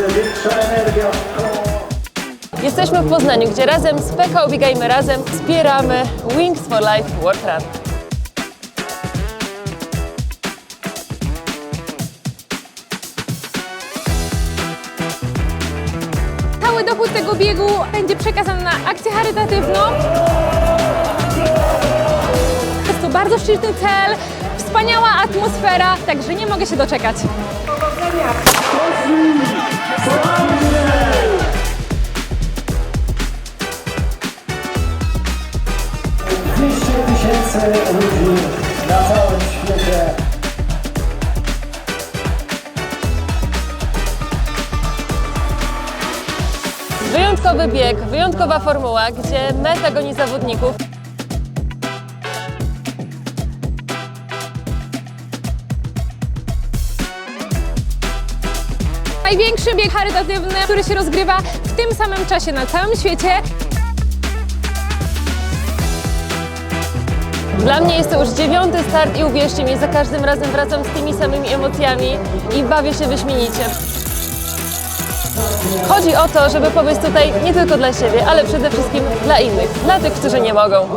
Największa energia. Jesteśmy w Poznaniu, gdzie razem z PKO Biegajmy Razem wspieramy Wings for Life World Run. Cały dochód tego biegu będzie przekazany na akcję charytatywną. Jest to bardzo szczytny cel, wspaniała atmosfera, także nie mogę się doczekać. Dwieście Wyjątkowy bieg, wyjątkowa formuła, gdzie meta goni zawodników. Największy bieg charytatywny, który się rozgrywa w tym samym czasie na całym świecie. Dla mnie jest to już dziewiąty start i uwierzcie mi, za każdym razem wracam z tymi samymi emocjami i bawię się wyśmienicie. Chodzi o to, żeby pobyć tutaj nie tylko dla siebie, ale przede wszystkim dla innych, dla tych, którzy nie mogą.